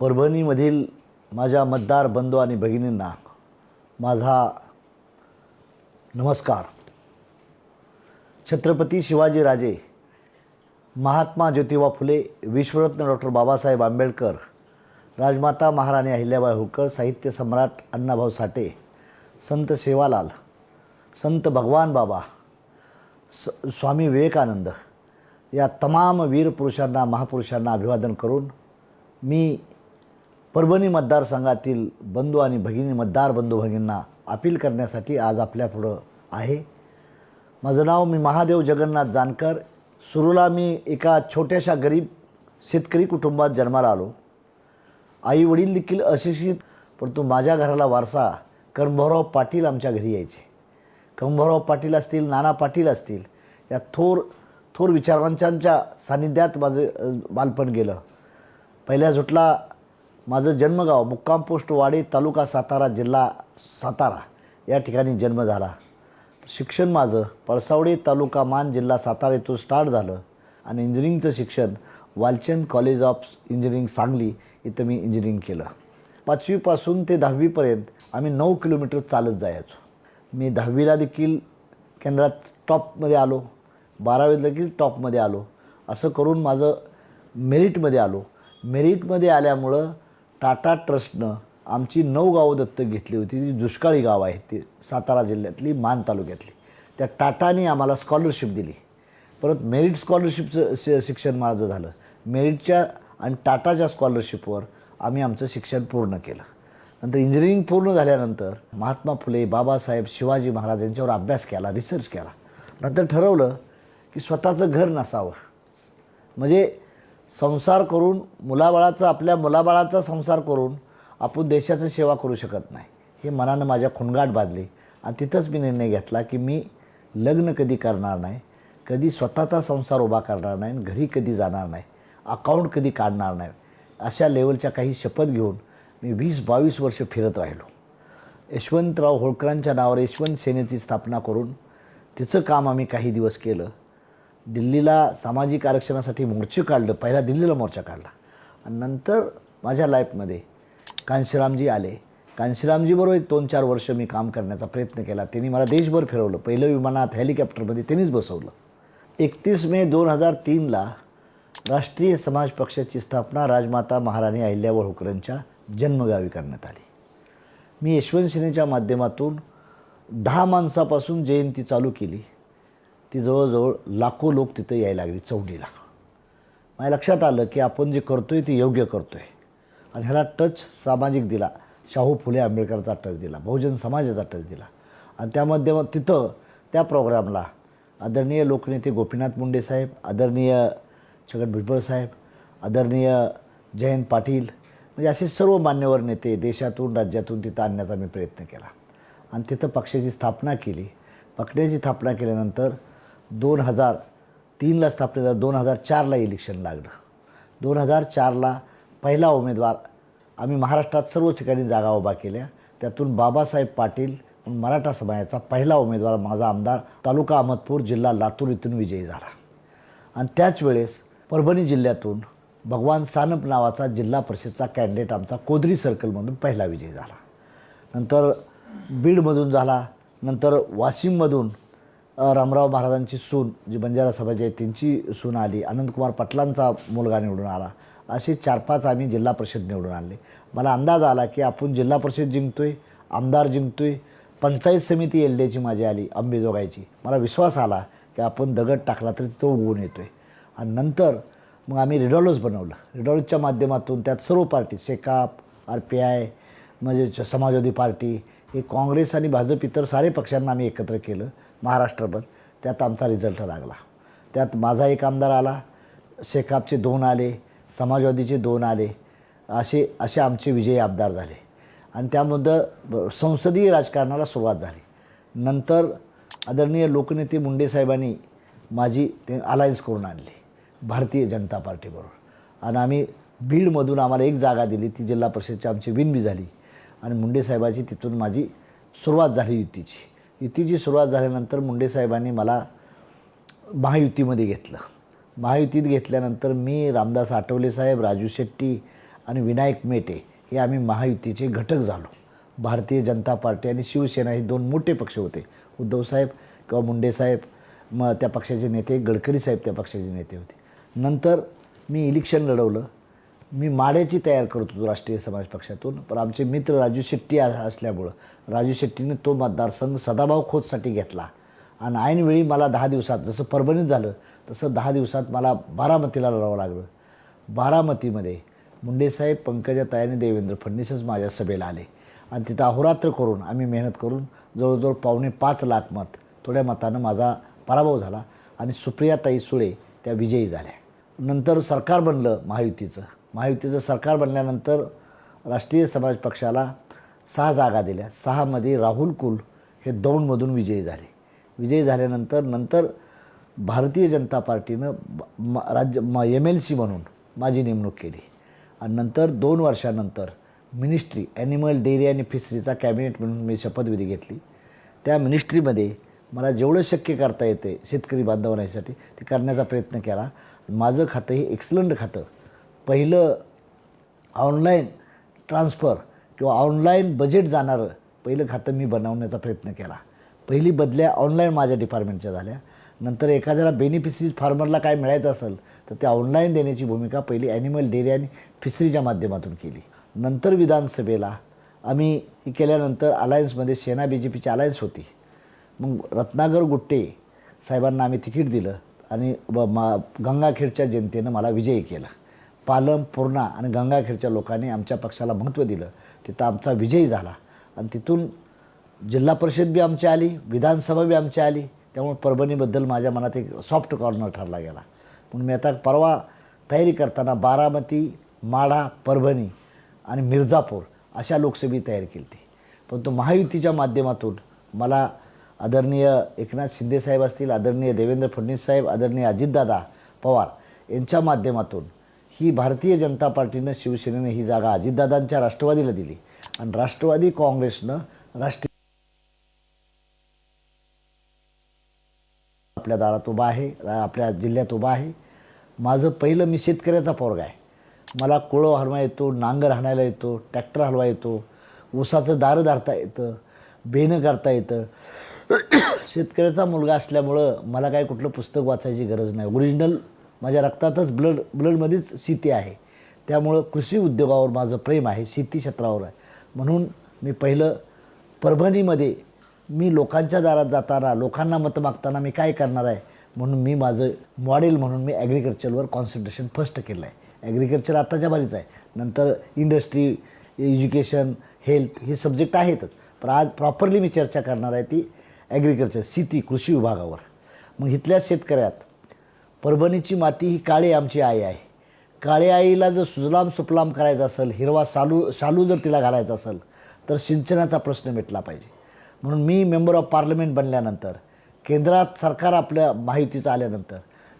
परभणीमधील माझ्या मतदार बंधू आणि भगिनींना माझा नमस्कार. छत्रपती शिवाजीराजे महात्मा ज्योतिबा फुले विश्वरत्न डॉक्टर बाबासाहेब आंबेडकर राजमाता महाराणी अहिल्याबाई होळकर साहित्य सम्राट अण्णाभाऊ साठे संत सेवालाल संत भगवान बाबा स स्वामी विवेकानंद या तमाम वीर पुरुषांना महापुरुषांना अभिवादन करून मी परभणी मतदारसंघातील बंधू आणि भगिनी मतदार बंधू भगिनींना अपील करण्यासाठी आज आपल्यापुढं आहे. माझं नाव मी महादेव जगन्नाथ जानकर. सुरूला मी एका छोट्याशा गरीब शेतकरी कुटुंबात जन्माला आलो. आई वडील देखील अशिक्षित परंतु माझ्या घराला वारसा कंभराव पाटील आमच्या घरी यायचे. कंभराव पाटील असतील नाना पाटील असतील या थोर थोर विचारवंतांच्या सान्निध्यात माझं बालपण गेलं. पहिल्या झुटला माझं जन्मगाव मुक्काम पोस्ट वाडी तालुका सातारा जिल्हा सातारा. या ठिकाणी जन्म झाला. शिक्षण माझं पळसावडे तालुका मान जिल्हा सातारा येथून स्टार्ट झालं. आणि इंजिनिअरिंगचं शिक्षण Walchand college of engineering Sangli इथं मी इंजिनिअरिंग केलं. पाचवीपासून ते दहावीपर्यंत आम्ही नऊ किलोमीटर चालत जायचो. मी दहावीला देखील केंद्रात टॉपमध्ये आलो. बारावीला देखील टॉपमध्ये आलो. असं करून माझं मेरिटमध्ये आलो. मेरिटमध्ये आल्यामुळं टाटा ट्रस्टनं आमची नऊ गावं दत्तक घेतली होती. ती दुष्काळी गाव आहेत ती. सातारा जिल्ह्यातली मान तालुक्यातली. त्या टाटाने आम्हाला स्कॉलरशिप दिली. परत मेरिट स्कॉलरशिपचं शि शिक्षण माझं झालं. मेरिटच्या आणि टाटाच्या स्कॉलरशिपवर आम्ही आमचं शिक्षण पूर्ण केलं. नंतर इंजिनिअरिंग पूर्ण झाल्यानंतर महात्मा फुले बाबासाहेब शिवाजी महाराज यांच्यावर अभ्यास केला रिसर्च केला. नंतर ठरवलं की स्वतःचं घर नसावं. म्हणजे संसार करून मुलाबाळाचा आपल्या मुलाबाळाचा संसार करून आपण देशाची सेवा करू शकत नाही. हे मनानं माझ्या खुणगाट बांधली आणि तिथंच मी निर्णय घेतला की मी लग्न कधी करणार नाही कधी स्वतःचा संसार उभा करणार नाही आणि घरी कधी जाणार नाही अकाउंट कधी काढणार नाही. अशा लेवलच्या काही शपथ घेऊन मी वीस बावीस वर्ष फिरत राहिलो. यशवंतराव होळकरांच्या नावावर यशवंत सेनेची स्थापना करून तिचं काम आम्ही काही दिवस केलं. दिल्लीला सामाजिक आरक्षणासाठी मोर्चे काढलं पहिला दिल्लीला मोर्चा काढला. आणि नंतर माझ्या लाईफमध्ये कांशीरामजी आले. कांशीरामजीबरोबर एक दोन चार वर्ष मी काम करण्याचा प्रयत्न केला. त्यांनी मला देशभर फिरवलं. पहिलं विमानात हेलिकॉप्टरमध्ये त्यांनीच बसवलं. एकतीस मे दोन हजार तीनला राष्ट्रीय समाज पक्षाची स्थापना राजमाता महाराणी अहिल्या होळकरांच्या जन्मगावी करण्यात आली. मी यशवंत सेनेच्या माध्यमातून दहा माणसापासून जयंती चालू केली. ती जवळजवळ लाखो लोक तिथं यायला लागली चौंडीला. माझ्या लक्षात आलं की आपण जे करतो आहे ते योग्य करतो आहे आणि ह्याला टच सामाजिक दिला. शाहू फुले आंबेडकरचा टच दिला. बहुजन समाजाचा टच दिला. आणि त्यामध्ये मग तिथं त्या प्रोग्रामला आदरणीय लोकनेते गोपीनाथ मुंडे साहेब आदरणीय छगन भुजबळ साहेब आदरणीय जयंत पाटील म्हणजे असे सर्व मान्यवर नेते देशातून राज्यातून तिथं आणण्याचा मी प्रयत्न केला. आणि तिथं पक्षाची स्थापना केली. पक्षाची स्थापना केल्यानंतर दोन हजार तीनला स्थापना झालं दोन हजार चारला इलेक्शन लागलं. दोन हजार चारला पहिला उमेदवार आम्ही महाराष्ट्रात सर्व ठिकाणी जागा उभा केल्या. त्यातून बाबासाहेब पाटील मराठा समाजाचा पहिला उमेदवार माझा आमदार तालुका अहमदपूर जिल्हा लातूर इथून विजयी झाला. आणि त्याच वेळेस परभणी जिल्ह्यातून भगवान सानप नावाचा जिल्हा परिषदचा कॅन्डिडेट आमचा कोदरी सर्कलमधून पहिला विजयी झाला. नंतर बीडमधून झाला. नंतर वाशिममधून रामराव महाराजांची सून जी बंजारा सभाजी आहे त्यांची सून आली. अनंतकुमार पाटलांचा मुलगा निवडून आला. असे चार पाच आम्ही जिल्हा परिषद निवडून आणले. मला अंदाज आला की आपण जिल्हा परिषद जिंकतोय आमदार जिंकतोय पंचायत समिती एल डीची माझी आली अंबेजोगाईची मला विश्वास आला की आपण दगड टाकला तरी तो उगवून येतो आहे आणि नंतर मग आम्ही रिडॉलॉज बनवलं. रिडॉलॉजच्या माध्यमातून त्यात सर्व party Shekap R P I म्हणजे समाजवादी पार्टी हे काँग्रेस आणि भाजप इतर सारे पक्षांना आम्ही एकत्र केलं. महाराष्ट्रभर. त्यात आमचा रिझल्ट लागला. त्यात माझा एक आमदार आला शेकापचे दोन आले समाजवादीचे दोन आले असे असे आमचे विजयी आमदार झाले. आणि त्यामध्ये संसदीय राजकारणाला सुरुवात झाली. नंतर आदरणीय लोकनेते मुंडे साहेबांनी माझी ते अलायन्स करून आणली भारतीय जनता पार्टीबरोबर. आणि आम्ही बीडमधून आम्हाला एक जागा दिली ती जिल्हा परिषदची आमची विनबी झाली आणि मुंडे साहेबाची तिथून माझी सुरुवात झाली युतीची. युतीची सुरुवात झाल्यानंतर मुंडे साहेबांनी मला महायुतीमध्ये घेतलं. महायुतीत घेतल्यानंतर मी रामदास आठवले साहेब राजू शेट्टी आणि विनायक मेटे हे आम्ही महायुतीचे घटक झालो. भारतीय जनता पार्टी आणि शिवसेना हे दोन मोठे पक्ष होते. उद्धवसाहेब किंवा मुंडेसाहेब मग त्या पक्षाचे नेते गडकरी साहेब त्या पक्षाचे नेते होते. नंतर मी इलेक्शन लढवलं. मी माड्याची तयार करत होतो राष्ट्रीय समाज पक्षातून पण आमचे मित्र राजू शेट्टी असल्यामुळं राजू शेट्टीने तो मतदारसंघ सदाभाऊ खोतसाठी घेतला. आणि ऐनवेळी मला दहा दिवसात जसं परभणीत झालं तसं दहा दिवसात मला बारामतीला लढावं लागलं. बारामतीमध्ये मुंडेसाहेब पंकजाताई आणि देवेंद्र फडणवीसच माझ्या सभेला आले. आणि तिथं अहोरात्र करून आम्ही मेहनत करून जवळजवळ पावणे पाच लाख मत थोड्या मतानं माझा पराभव झाला आणि सुप्रियाताई सुळे त्या विजयी झाल्या. नंतर सरकार बनलं महायुतीचं. महायुतीचं सरकार बनल्यानंतर राष्ट्रीय समाज पक्षाला सहा जागा दिल्या. सहामध्ये राहुल कुल हे दौंडमधून विजयी झाले. विजयी झाल्यानंतर नंतर भारतीय जनता पार्टीनं म राज्य म एम एल सी म्हणून माझी नेमणूक केली. आणि नंतर दोन वर्षानंतर मिनिस्ट्री ॲनिमल डेअरी आणि फिशरीचा कॅबिनेट म्हणून मी शपथविधी घेतली. त्या मिनिस्ट्रीमध्ये मला जेवढं शक्य करता येते शेतकरी बांधवांसाठी ते करण्याचा प्रयत्न केला. माझं खातं हे एक्सलंट खातं. पहिलं ऑनलाईन ट्रान्सफर किंवा ऑनलाईन बजेट जाणारं पहिलं खातं मी बनवण्याचा प्रयत्न केला. पहिली बदल्या ऑनलाईन माझ्या डिपार्टमेंटच्या झाल्या. नंतर एखाद्याला बेनिफिशरीज फार्मरला काय मिळायचं असेल तर ते ऑनलाईन देण्याची भूमिका पहिली ॲनिमल डेअरी आणि फिशरीच्या माध्यमातून केली. नंतर विधानसभेला आम्ही ही केल्यानंतर अलायन्समध्ये सेना बी जे पीची अलायन्स होती. मग रत्नागर गुट्टे साहेबांना आम्ही तिकीट दिलं आणि ब मा गंगाखेडच्या जनतेनं मला विजयी केलं. पालम पूर्णा आणि गंगाखेडच्या लोकांनी आमच्या पक्षाला महत्त्व दिलं. तिथं आमचा विजयी झाला. आणि तिथून जिल्हा परिषद बी आमची आली विधानसभा बी आमची आली. त्यामुळे परभणीबद्दल माझ्या मनात एक सॉफ्ट कॉर्नर ठरला गेला. म्हणून मी आता परवा तयारी करताना बारामती माढा परभणी आणि मिर्झापूर अशा लोकसभेची तयारी केली होती. परंतु महायुतीच्या माध्यमातून मला आदरणीय एकनाथ शिंदेसाहेब असतील आदरणीय देवेंद्र फडणवीस साहेब आदरणीय अजितदादा पवार यांच्या माध्यमातून ही भारतीय जनता पार्टीनं शिवसेनेनं ही जागा अजितदादांच्या राष्ट्रवादीला दिली. आणि राष्ट्रवादी काँग्रेसनं राष्ट्रीय आपल्या दारात उभा आहे आपल्या जिल्ह्यात उभा आहे. माझं पहिलं मी शेतकऱ्याचा पोरगा आहे. मला कोळं हलवा येतो नांगर हाणायला येतो ट्रॅक्टर हलवा येतो ऊसाचं दारं धारता येतं बेनं करता येतं. शेतकऱ्याचा मुलगा असल्यामुळं मला काय कुठलं पुस्तक वाचायची गरज नाही. ओरिजिनल माझ्या रक्तातच ब्लड ब्लडमध्येच शेती आहे. त्यामुळं कृषी उद्योगावर माझं प्रेम आहे शेती क्षेत्रावर आहे. म्हणून मी पहिलं परभणीमध्ये मी लोकांच्या दारात जाताना लोकांना मतं मागताना मी काय करणार आहे? म्हणून मी माझं मॉडेल म्हणून मी ॲग्रिकल्चरवर कॉन्सन्ट्रेशन फर्स्ट केलं आहे ॲग्रिकल्चर आत्ताच्या बारीच आहे. नंतर इंडस्ट्री एज्युकेशन हेल्थ हे सब्जेक्ट आहेतच. पण आज प्रॉपरली मी चर्चा करणार आहे ती ॲग्रिकल्चर शेती कृषी विभागावर. मग इथल्या शेतकऱ्यात परभणीची माती ही काळी आमची आई आहे. काळी आईला जर सुजलाम सुफलाम करायचं असेल हिरवा सालू शालू जर तिला घालायचा असेल तर सिंचनाचा प्रश्न मिटला पाहिजे. म्हणून मी मेंबर ऑफ पार्लमेंट बनल्यानंतर केंद्रात सरकार आपल्या माहितीचं आल्यानंतर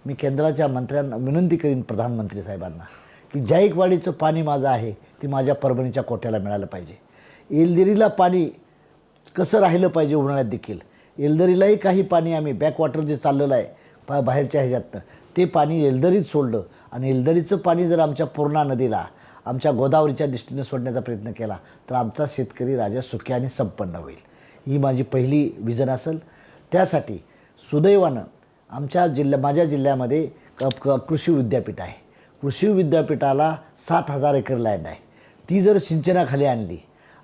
मी केंद्राच्या मंत्र्यांना विनंती करीन प्रधानमंत्री साहेबांना की जाईकवाडीचं पाणी माझं आहे ती माझ्या परभणीच्या कोट्याला मिळालं पाहिजे. येलदिरीला पाणी कसं राहिलं पाहिजे उन्हाळ्यात देखील? येलदरीलाही काही पाणी आम्ही बॅकवॉटर जे चाललेलं आहे पा बाहेरच्या ह्याच्यातनं ते पाणी येलदरीत सोडलं. आणि येलदरीचं पाणी जर आमच्या पूर्णा नदीला आमच्या गोदावरीच्या दृष्टीने सोडण्याचा प्रयत्न केला तर आमचा शेतकरी राजा सुखी आणि संपन्न होईल. ही माझी पहिली विजन असेल. त्यासाठी सुदैवानं आमच्या जिल्ह्या माझ्या जिल्ह्यामध्ये क क कृषी विद्यापीठ आहे. कृषी विद्यापीठाला सात हजार एकर लँड आहे. ती जर सिंचनाखाली आणली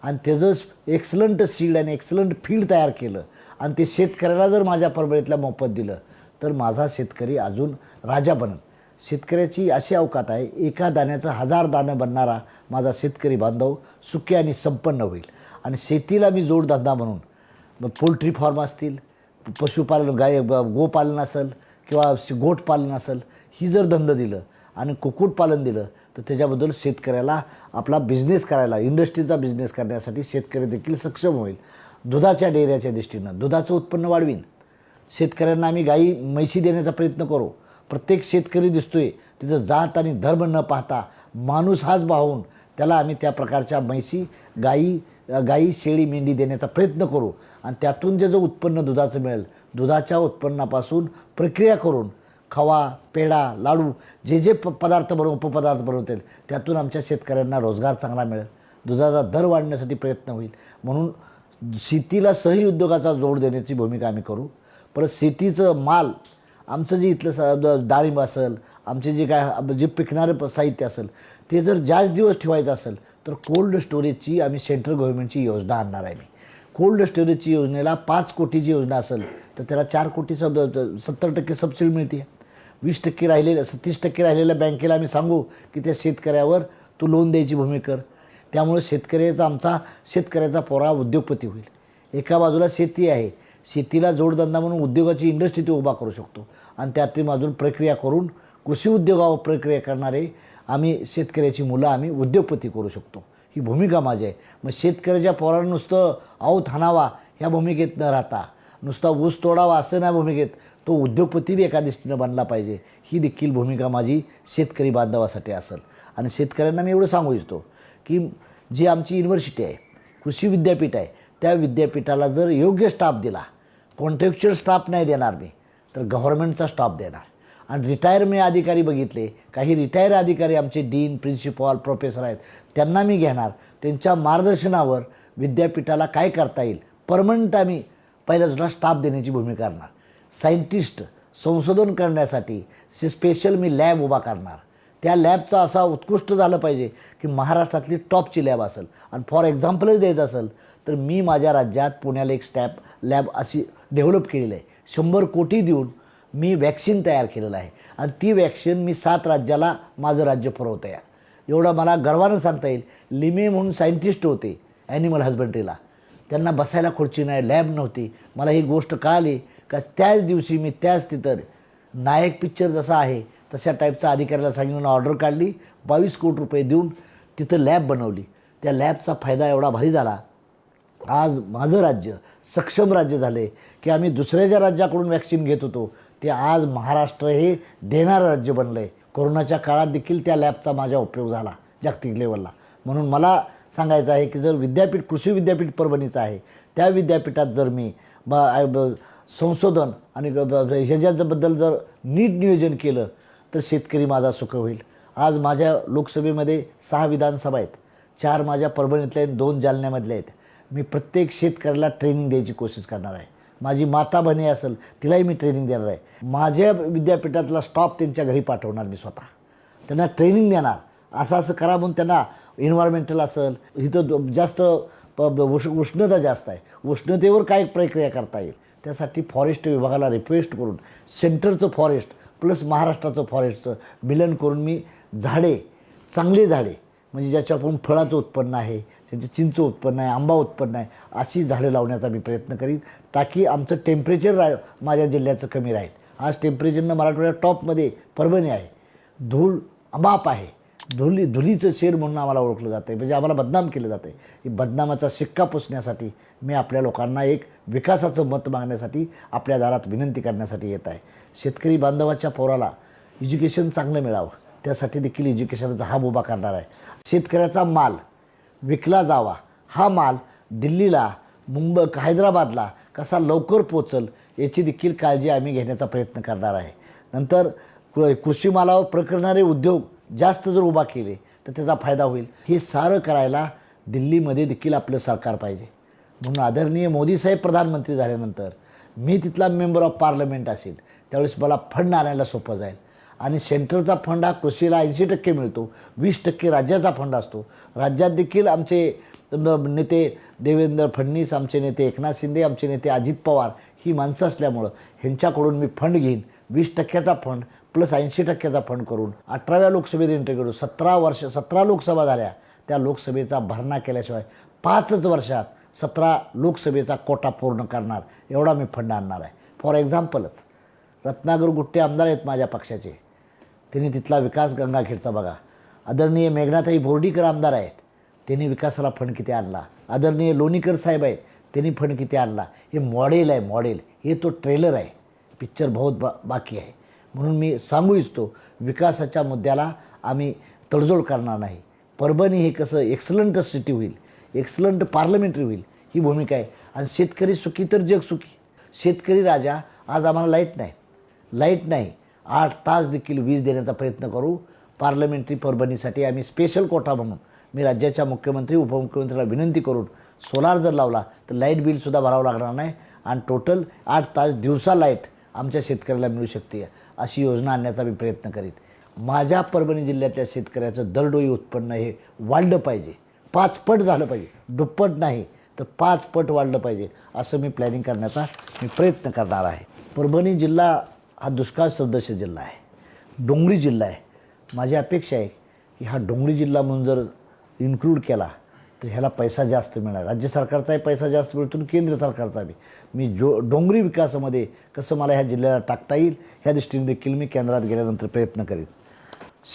आणि त्याचं एक्सलंट सीड आणि एक्सलंट फील्ड तयार केलं आणि ते शेतकऱ्याला जर माझ्या परभणीतल्या मोफत दिलं तर माझा शेतकरी अजून राजा बनल. शेतकऱ्याची अशी अवकात आहे एका दाण्याचं हजार दाणं बनणारा माझा शेतकरी बांधव सुखी आणि संपन्न होईल. आणि शेतीला मी जोडधंदा म्हणून मग पोल्ट्री फार्म असतील पशुपालन गाय गोपालन असेल किंवा श- गोटपालन असेल ही जर धंद दिलं आणि कुक्कुटपालन दिलं तर त्याच्याबद्दल शेतकऱ्याला आपला बिझनेस करायला इंडस्ट्रीचा बिझनेस करण्यासाठी शेतकरी देखील सक्षम होईल. दुधाच्या डेऱ्याच्या दृष्टीनं दुधाचं उत्पन्न वाढवीन. शेतकऱ्यांना आम्ही गाई म्हैशी देण्याचा प्रयत्न करू. प्रत्येक शेतकरी दिसतोय तिथं जात आणि धर्म न पाहता माणूस हाच भावून त्याला आम्ही त्या प्रकारच्या म्हैशी गाई गाई शेळी मेंढी देण्याचा प्रयत्न करू. आणि त्यातून जे जो उत्पन्न दुधाचं मिळेल दुधाच्या उत्पन्नापासून प्रक्रिया करून खवा पेढा लाडू जे जे प पदार्थ बनव उपपदार्थ बनवतील त्यातून आमच्या शेतकऱ्यांना रोजगार चांगला मिळेल. दुधाचा दर वाढण्यासाठी प्रयत्न होईल. म्हणून शेतीला सही उद्योगाचा जोड देण्याची भूमिका आम्ही करू. परत शेतीचं माल आमचं जे इथलं स द- डाळिंब असेल आमचे जे काय जे पिकणारं प- साहित्य असेल ते जर जास्त दिवस ठेवायचं असेल तर कोल्ड स्टोरेजची आम्ही सेंट्रल गव्हर्नमेंटची योजना आणणार आहे मी. कोल्ड स्टोरेजची योजनेला पाच कोटीची योजना असेल तर त्याला चार कोटी सब सत्तर टक्के सबसिडी मिळते. वीस टक्के राहिलेल्या तीस टक्के राहिलेल्या बँकेला आम्ही सांगू की त्या शेतकऱ्यावर तू लोन द्यायची भूमी कर. त्यामुळे शेतकऱ्याचा आमचा शेतकऱ्याचा पोरा उद्योगपती होईल. एका बाजूला शेती आहे शेतीला जोडधंदा म्हणून उद्योगाची इंडस्ट्री ते उभा करू शकतो. आणि त्यातून अजून प्रक्रिया करून कृषी उद्योगावर प्रक्रिया करणारे आम्ही शेतकऱ्याची मुलं आम्ही उद्योगपती करू शकतो. ही भूमिका माझी आहे. मग शेतकऱ्याच्या पोरानं नुसतं आऊत हाणावा ह्या भूमिकेत न राहता नुसता ऊस तोडावा असं नाही भूमिकेत तो उद्योगपती बी एका दृष्टीनं बनला पाहिजे. ही देखील भूमिका माझी शेतकरी बांधवासाठी असेल. आणि शेतकऱ्यांना मी एवढं सांगू इच्छितो की जी आमची युनिव्हर्सिटी आहे कृषी विद्यापीठ आहे त्या विद्यापीठाला जर योग्य स्टाफ दिला कॉन्ट्रॅक्च्युअल स्टाफ नाही देणार मी. तर गव्हर्नमेंटचा स्टाफ देणार. आणि रिटायर मी अधिकारी बघितले. काही रिटायर अधिकारी आमचे डीन प्रिन्सिपॉल प्रोफेसर आहेत. त्यांना मी घेणार. त्यांच्या मार्गदर्शनावर विद्यापीठाला काय करता येईल? परमनंट आम्ही पहिल्याजना स्टाफ देण्याची भूमिका करणार. सायंटिस्ट संशोधन करण्यासाठी स्पेशल मी लॅब उभा करणार. त्या लॅबचा असा उत्कृष्ट झालं पाहिजे की महाराष्ट्रातली टॉपची लॅब असेल. आणि फॉर एक्झाम्पलच द्यायचं असेल तर मी माझ्या राज्यात पुण्याला एक स्टॅप लॅब अशी डेव्हलप केलेलं आहे. शंभर कोटी देऊन मी वॅक्सिन तयार केलेलं आहे. आणि ती वॅक्सिन मी सात राज्याला माझं राज्य पुरवतं आहे एवढं मला गर्वानं सांगता येईल. लिमे म्हणून सायंटिस्ट होते ॲनिमल हजबंड्रीला त्यांना बसायला खुर्ची नाही लॅब नव्हती. मला ही गोष्ट कळाली का त्याच दिवशी मी त्याच तिथं नायक पिक्चर जसा आहे तशा टाईपचा अधिकाऱ्याला सांगितलं ऑर्डर काढली बावीस कोटी रुपये देऊन तिथं लॅब बनवली. त्या लॅबचा फायदा एवढा भारी झाला. आज माझं राज्य सक्षम राज्य झाले की आम्ही दुसऱ्या ज्या राज्याकडून वॅक्सिन घेत होतो ते आज महाराष्ट्र हे देणारं राज्य बनलं आहे कोरोनाच्या काळात देखील त्या लॅबचा माझा उपयोग झाला जागतिक लेवलला म्हणून मला सांगायचं आहे की जर विद्यापीठ कृषी विद्यापीठ परभणीचं आहे त्या विद्यापीठात जर मी ब संशोधन आणि ह्याच्याबद्दल जर नीट नियोजन केलं तर शेतकरी माझा सुख होईल. आज माझ्या लोकसभेमध्ये सहा विधानसभा आहेत. चार माझ्या परभणीतल्या आहेत दोन जालन्यामधल्या आहेत. मी प्रत्येक शेतकऱ्याला ट्रेनिंग द्यायची कोशिश करणार आहे. माझी माता बहिणी असेल तिलाही मी ट्रेनिंग देणार आहे. माझ्या विद्यापीठातला स्टॉप त्यांच्या घरी पाठवणार मी स्वतः. त्यांना ट्रेनिंग देणार. असं असं करा म्हणून त्यांना इन्व्हायरमेंटल असेल इथं जास्त प- ब- उष् उष्णता जास्त आहे. उष्णतेवर काय प्रक्रिया करता येईल? त्यासाठी फॉरेस्ट विभागाला रिक्वेस्ट करून सेंटरचं फॉरेस्ट प्लस महाराष्ट्राचं फॉरेस्टचं मिलन करून मी झाडे चांगली झाडे म्हणजे ज्याच्याकडून फळाचं उत्पन्न आहे त्यांचे चिंच उत्पन्न आहे आंबा उत्पन्न आहे अशी झाडं लावण्याचा मी प्रयत्न करीन. ताकी आमचं टेम्परेचर रा माझ्या जिल्ह्याचं कमी राहील. आज टेम्परेचरनं मराठवाड्यात टॉपमध्ये परभणी आहे. धूळ अमाप आहे. धुली धुलीचं शेर म्हणून आम्हाला ओळखलं जातं आहे म्हणजे आम्हाला बदनाम केलं जातं आहे बदनामाचा शिक्का पुसण्यासाठी मी आपल्या लोकांना एक विकासाचं मत मागण्यासाठी आपल्या दारात विनंती करण्यासाठी येत आहे. शेतकरी बांधवाच्या पोराला एज्युकेशन चांगलं मिळावं. त्यासाठी देखील एज्युकेशनचा हाब उभा करणार आहे. शेतकऱ्याचा माल विकला जावा. हा माल दिल्लीला मुंबई हैदराबादला कसा लवकर पोचल याची देखील काळजी आम्ही घेण्याचा प्रयत्न करणार आहे. नंतर कृषी मालावर प्रकरणारे उद्योग जास्त जर उभा केले तर त्याचा फायदा होईल. हे सारं करायला दिल्लीमध्ये देखील आपलं सरकार पाहिजे. म्हणून आदरणीय मोदी साहेब प्रधानमंत्री झाल्यानंतर मी तिथला मेंबर ऑफ पार्लमेंट असेल त्यावेळेस मला फंड आणायला सोपं जाईल. आणि सेंटरचा फंड हा कृषीला ऐंशी टक्के मिळतो वीस टक्के राज्याचा फंड असतो. राज्यात देखील आमचे नेते देवेंद्र फडणवीस आमचे नेते एकनाथ शिंदे आमचे नेते अजित पवार ही माणसं असल्यामुळं ह्यांच्याकडून मी फंड घेईन. वीस टक्क्याचा फंड प्लस ऐंशी टक्क्याचा फंड करून अठराव्या लोकसभेत एंट्री करू. सतरा वर्ष सतरा लोकसभा झाल्या. त्या लोकसभेचा भरणा केल्याशिवाय पाचच वर्षात सतरा लोकसभेचा कोटा पूर्ण करणार. एवढा मी फंड आणणार आहे. फॉर एक्झाम्पलच रत्नागर गुट्टे आमदार आहेत माझ्या पक्षाचे. त्यांनी तिथला विकास गंगाखेडचा बघा. आदरणीय मेघनाथाई बोर्डीकर आमदार आहेत. त्यांनी विकासाला फंड किती आणला. आदरणीय लोणीकर साहेब आहेत. त्यांनी फंड किती आणला. हे मॉडेल आहे मॉडेल. हे तो ट्रेलर आहे. पिक्चर बहुत बा बाकी आहे. म्हणून मी सांगू इच्छितो विकासाच्या मुद्द्याला आम्ही तडजोड करणार नाही. परभणी हे कसं एक्सलंट सिटी होईल एक्सलंट पार्लमेंटरी होईल ही भूमिका आहे. आणि शेतकरी सुखी तर जग सुखी. शेतकरी राजा आज आम्हाला लाइट नाही. लाइट नाही. आठ तास देखील वीज देण्याचा प्रयत्न करू. पार्लमेंटरी परभणीसाठी आम्ही स्पेशल कोटा म्हणून मी राज्याच्या मुख्यमंत्री उपमुख्यमंत्र्याला विनंती करून सोलार जर लावला तर लाइट बिलसुद्धा भरावं लागणार नाही. आणि टोटल आठ तास दिवसा लाइट आमच्या शेतकऱ्याला मिळू शकते. अशी योजना आणण्याचा मी प्रयत्न करीन. माझ्या परभणी जिल्ह्यातल्या शेतकऱ्याचं दरडोई उत्पन्न हे वाढलं पाहिजे. पाचपट झालं पाहिजे. दुप्पट नाही तर पाचपट वाढलं पाहिजे असं मी प्लॅनिंग करण्याचा मी प्रयत्न करणार आहे. परभणी जिल्हा हा दुष्काळ सदस्य जिल्हा आहे. डोंगरी जिल्हा आहे. माझी अपेक्षा आहे की हा डोंगरी जिल्हा म्हणून जर इन्क्लूड केला तर ह्याला पैसा जास्त मिळणार. राज्य सरकारचाही पैसा जास्त मिळतो आणि केंद्र सरकारचा बी. मी जो डोंगरी विकासामध्ये कसं मला ह्या जिल्ह्याला टाकता येईल ह्या दृष्टीने देखील मी केंद्रात गेल्यानंतर प्रयत्न करेन.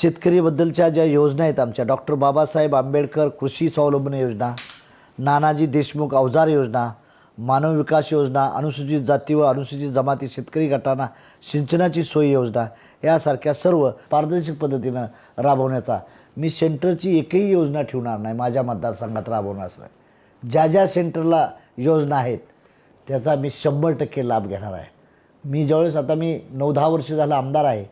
शेतकरीबद्दलच्या ज्या योजना आहेत आमच्या डॉक्टर बाबासाहेब आंबेडकर कृषी स्वावलंबन योजना नानाजी देशमुख अवजार योजना मानव विकास योजना अनुसूचित जाती व अनुसूचित जमाती शेतकरी गटांना सिंचनाची सोय योजना यासारख्या सर्व पारदर्शक पद्धतीनं राबवण्याचा मी सेंटरची एकही योजना ठेवणार नाही माझ्या मतदारसंघात राबवणार नाही. ज्या ज्या सेंटरला योजना आहेत त्याचा मी शंभर टक्के लाभ घेणार आहे. मी ज्यावेळेस आता मी नऊ दहा वर्ष झालं आमदार आहे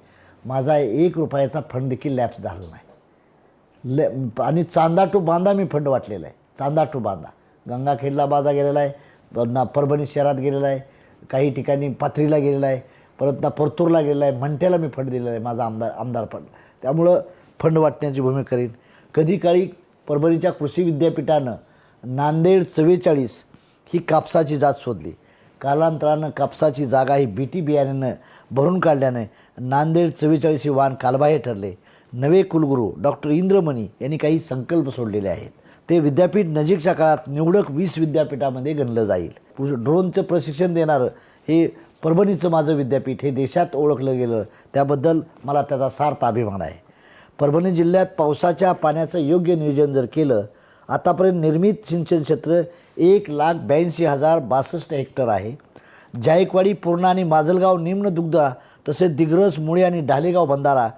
माझा एक रुपयाचा फंड देखील लॅप्स झाला नाही. ले आणि चांदा टू बांधा मी फंड वाटलेला आहे. चांदा टू बांधा गंगाखेडला बाधा गेलेला आहे ना परभणी शहरात गेलेला आहे काही ठिकाणी पाथरीला गेलेला आहे परत ना परतूरला गेलेला आहे मंठ्याला मी फंड दिलेला आहे माझा आमदार आमदार फंड. त्यामुळं फंड वाटण्याची भूमिका करीन. कधी काळी परभणीच्या कृषी विद्यापीठानं नांदेड चव्वेचाळीस ही कापसाची जात शोधली. कालांतरानं कापसाची जागा ही बी टी बियाण्यानं भरून काढल्याने नांदेड चव्वेचाळीस हे वाहन कालबाह्य ठरले. नवे कुलगुरू डॉक्टर इंद्रमणी यांनी काही संकल्प सोडलेले आहेत. ते विद्यापीठ नजीकच्या काळात निवडक वीस विद्यापीठामध्ये गणलं जाईल. पु- ड्रोनचं प्रशिक्षण देणारं हे परभणीचं माझं विद्यापीठ हे देशात ओळखलं गेलं त्याबद्दल मला त्याचा सार्थ अभिमान आहे. परभणी जिल्ह्यात पावसाच्या पाण्याचं योग्य नियोजन जर केलं आतापर्यंत निर्मित सिंचन क्षेत्र एक लाख ब्याऐंशी हजार बासष्ट हेक्टर आहे. जायकवाडी पूर्णा आणि माजलगाव निम्न दुग्धा तसेच दिग्रस मुळे आणि ढालेगाव बंधारा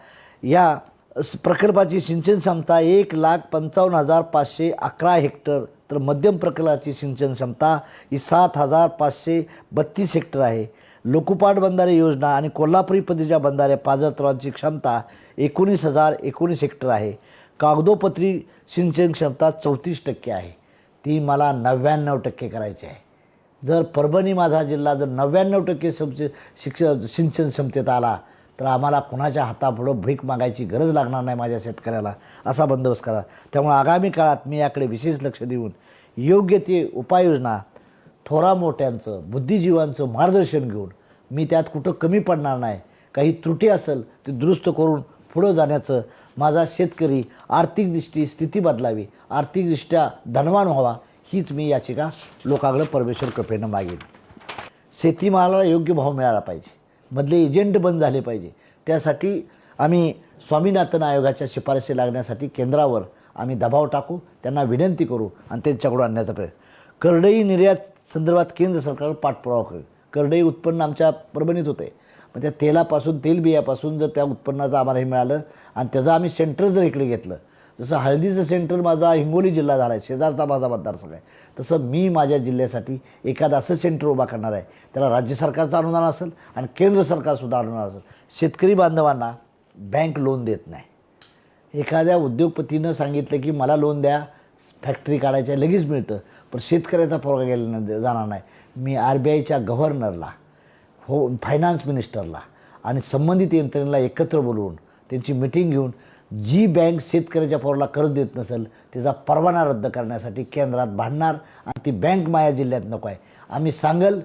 या प्रकल्पाची सिंचन क्षमता एक लाख पंचावन्न हजार पाचशे अकरा हेक्टर. तर मध्यम प्रकल्पाची सिंचन क्षमता ही सात हजार पाचशे बत्तीस हेक्टर आहे. लोकुपाट बंधारे योजना आणि कोल्हापुरी पद्धतीच्या बंधारे पाझर क्षमता एकोणीस हजार एकोणीस हेक्टर आहे. कागदोपत्री सिंचन क्षमता चौतीस टक्के आहे. ती मला नव्याण्णव टक्के करायची आहे. जर परभणी माझा जिल्हा जर नव्याण्णव टक्के समचे शिक्ष सिंचन क्षमतेत आला तर आम्हाला कुणाच्या हातापुढं भीक मागायची गरज लागणार नाही माझ्या शेतकऱ्याला असा बंदोबस्त करा. त्यामुळे आगामी काळात मी याकडे विशेष लक्ष देऊन योग्य ते उपाययोजना थोरा मोठ्यांचं बुद्धिजीवांचं मार्गदर्शन घेऊन मी त्यात कुठं कमी पडणार नाही काही त्रुटी असेल ती दुरुस्त करून पुढं जाण्याचं माझा शेतकरी आर्थिक दृष्टी स्थिती बदलावी आर्थिकदृष्ट्या धनवान व्हावा हीच मी याचिका लोकांकडे परमेश्वर कृपेनं मागेन. शेतीमालाला योग्य भाव मिळाला पाहिजे. मधले एजंट बंद झाले पाहिजे. त्यासाठी आम्ही स्वामीनाथन आयोगाच्या शिफारशी लागण्यासाठी केंद्रावर आम्ही दबाव टाकू त्यांना विनंती करू आणि त्यांच्याकडून आणण्याचा प्रयत्न. करडई निर्यात संदर्भात केंद्र सरकार पाठपुरावा करेल करडई उत्पन्न आमच्या परभणीत होते. मग त्या तेलापासून तेलबियापासून जर त्या उत्पन्नाचं आम्हाला हे मिळालं आणि त्याचं आम्ही सेंटर जर इकडे घेतलं जसं हळदीचं सेंटर माझा हिंगोली जिल्हा झाला आहे शेजारचा माझा मतदारसंघ आहे. तसं मी माझ्या जिल्ह्यासाठी एखादं असं सेंटर उभा करणार आहे. त्याला राज्य सरकारचं अनुदान असेल आणि केंद्र सरकारसुद्धा अनुदान असेल. शेतकरी बांधवांना बँक लोन देत नाही. एखाद्या उद्योगपतीनं सांगितलं की मला लोन द्या फॅक्टरी काढायच्या लगेच मिळतं. पण शेतकऱ्याचा पोरगा गेला नाही- जाणार नाही. मी आर बी आयच्या गव्हर्नरला हो फायनान्स मिनिस्टरला आणि संबंधित यंत्रणेला एकत्र बोलवून त्यांची मिटिंग घेऊन जी बँक शेतकऱ्याच्या पोराला कर्ज देत नसेल त्याचा परवाना रद्द करण्यासाठी केंद्रात भांडणार आणि ती बँक माया जिल्ह्यात नको आहे. आम्ही सांगल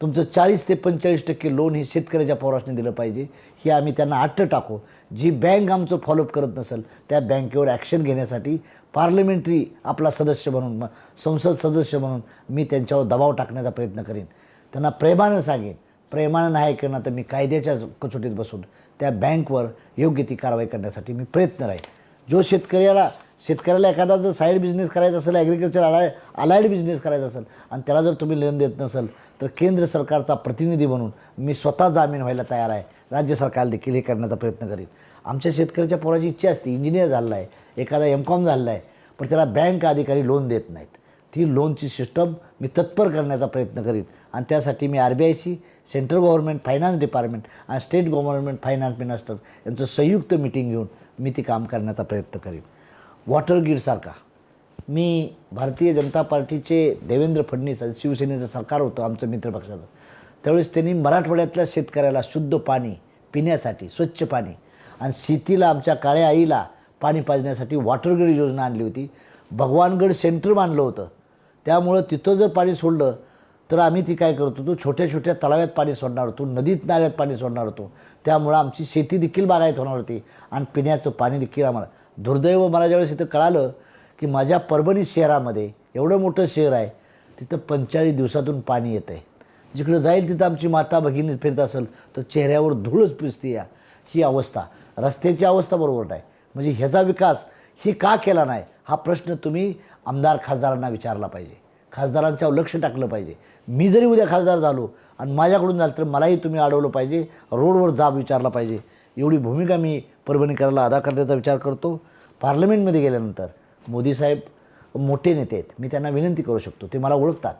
तुमचं चाळीस ते पंचेचाळीस टक्के लोन हे शेतकऱ्याच्या पोरासने दिलं पाहिजे. हे आम्ही त्यांना आट्ट टाकू. जी बँक आमचं फॉलोअप करत नसेल त्या बँकेवर ॲक्शन घेण्यासाठी पार्लमेंटरी आपला सदस्य म्हणून संसद सदस्य म्हणून मी त्यांच्यावर दबाव टाकण्याचा प्रयत्न करेन. त्यांना प्रेमानं सांगेन. प्रेमानं नाही करणार तर मी कायद्याच्या कचोटीत बसून. त्या बँकवर योग्य ती कारवाई करण्यासाठी मी प्रयत्न राहील. जो शेतकऱ्याला शेतकऱ्याला एखादा जर साईड बिझनेस करायचा असेल ॲग्रिकल्चर अलाय अलायड बिझनेस करायचा असेल आणि त्याला जर तुम्ही लोन देत नसेल तर केंद्र सरकारचा प्रतिनिधी म्हणून मी स्वतः जामीन व्हायला तयार आहे. राज्य सरकार देखील हे करण्याचा प्रयत्न करेन. आमच्या शेतकऱ्याच्या पोराची इच्छा असते इंजिनियर झालेला आहे एखादा एम कॉम झालेला आहे पण त्याला बँक अधिकारी लोन देत नाहीत. ती लोनची सिस्टम मी तत्पर करण्याचा प्रयत्न करीन. आणि त्यासाठी मी आर बी आयशी सेंट्रल गव्हर्नमेंट फायनान्स डिपार्टमेंट आणि स्टेट गव्हर्नमेंट फायनान्स मिनिस्टर यांचं संयुक्त मिटिंग घेऊन मी ती काम करण्याचा प्रयत्न करीन. वॉटर ग्रीडसारखा मी भारतीय जनता पार्टीचे देवेंद्र फडणवीस आणि शिवसेनेचं सरकार होतं आमचं मित्रपक्षाचं त्यावेळेस त्यांनी मराठवाड्यातल्या शेतकऱ्याला शुद्ध पाणी पिण्यासाठी स्वच्छ पाणी आणि शेतीला आमच्या काळ्या आईला पाणी पाजण्यासाठी वॉटर ग्रीड योजना आणली होती. भगवानगड सेंटर बांधलं होतं. त्यामुळं तिथं जर पाणी सोडलं तर आम्ही ती काय करतो तो छोट्या छोट्या तलाव्यात पाणी सोडणार होतो नदीत नाल्यात पाणी सोडणार होतो. त्यामुळं आमची शेती देखील बागायत होणार होती आणि पिण्याचं पाणी देखील आम्हाला. दुर्दैव मला ज्यावेळेस इथं कळालं की माझ्या परभणी शहरामध्ये एवढं मोठं शहर आहे तिथं पंचेचाळीस दिवसातून पाणी येतं आहे. जिकडं जाईल तिथं आमची माता भगिनी फिरत असेल तर चेहऱ्यावर धूळच पिसते या. ही अवस्था. रस्त्याची अवस्था बरोबर नाही. म्हणजे ह्याचा विकास ही का केला नाही? हा प्रश्न तुम्ही आमदार खासदारांना विचारला पाहिजे. खासदारांच्यावर लक्ष टाकलं पाहिजे. मी जरी उद्या खासदार झालो आणि माझ्याकडून झालं तर मलाही तुम्ही अडवलं पाहिजे. रोडवर जाब विचारला पाहिजे. एवढी भूमिका मी परभणीकराला अदा करण्याचा विचार करतो. पार्लमेंटमध्ये गेल्यानंतर मोदी साहेब मोठे नेते आहेत. मी त्यांना विनंती करू शकतो. ते मला ओळखतात.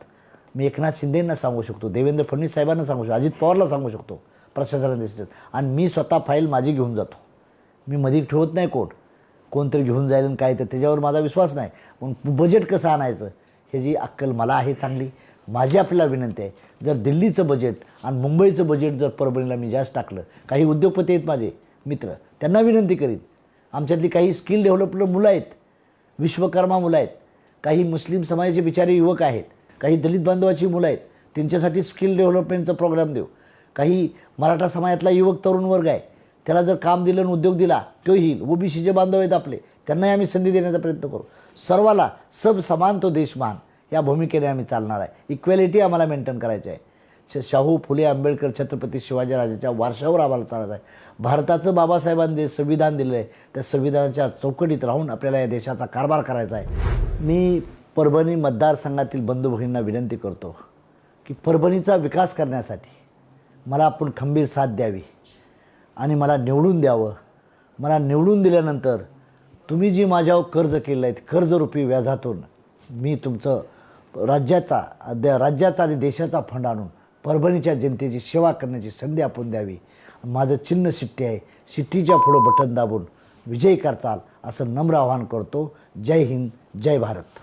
मी एकनाथ शिंदेंना सांगू शकतो. देवेंद्र फडणवीस साहेबांना सांगू शकतो. अजित पवारला सांगू शकतो. प्रशासनाला दिसतात आणि मी स्वतः फाईल माझी घेऊन जातो. मी मध्ये ठेवत नाही कोर्ट. कोणतरी घेऊन जाईल आणि काय तर त्याच्यावर माझा विश्वास नाही. पण बजेट कसं आणायचं? हे जी अक्कल मला आहे चांगली. माझी आपल्याला विनंती आहे जर दिल्लीचं बजेट आणि मुंबईचं बजेट जर परभणीला मी जास्त टाकलं काही उद्योगपती आहेत माझे मित्र त्यांना विनंती करीन. आमच्यातली काही स्किल डेव्हलपड मुलं आहेत विश्वकर्मा मुलं आहेत काही मुस्लिम समाजाचे बिचारे युवक आहेत काही दलित बांधवाची मुलं आहेत त्यांच्यासाठी स्किल डेव्हलपमेंटचा प्रोग्राम देऊ. काही मराठा समाजातला युवक तरुण वर्ग आहे त्याला जर काम दिलं आणि उद्योग दिला तो येईल. ओबीसीचे बांधव आहेत आपले. त्यांनाही आम्ही संधी देण्याचा प्रयत्न करू. सर्वाला सब समान तो देशमान या भूमिकेने आम्ही चालणार आहे. इक्वॅलिटी आम्हाला मेंटेन करायची आहे. श शाहू फुले आंबेडकर छत्रपती शिवाजीराजाच्या वारशावर आम्हाला चालायचं आहे. भारताचं बाबासाहेबांनी जे संविधान दिलं आहे त्या संविधानाच्या चौकटीत राहून आपल्याला या देशाचा कारभार करायचा आहे. मी परभणी मतदारसंघातील बंधू भगिनींना विनंती करतो की परभणीचा विकास करण्यासाठी मला आपण खंबीर साथ द्यावी. आणि मला निवडून द्यावं. मला निवडून दिल्यानंतर तुम्ही जी माझ्यावर कर्ज केलं आहे कर्जरूपी व्याजातून मी तुमचं राज्याचा द्या राज्याचा आणि देशाचा फंड आणून परभणीच्या जनतेची सेवा करण्याची संधी आपण द्यावी. माझं चिन्ह शिट्टी आहे. शिट्टीच्या पुढं बटन दाबून विजयी करताल असं नम्र आवाहन करतो. जय हिंद जय भारत.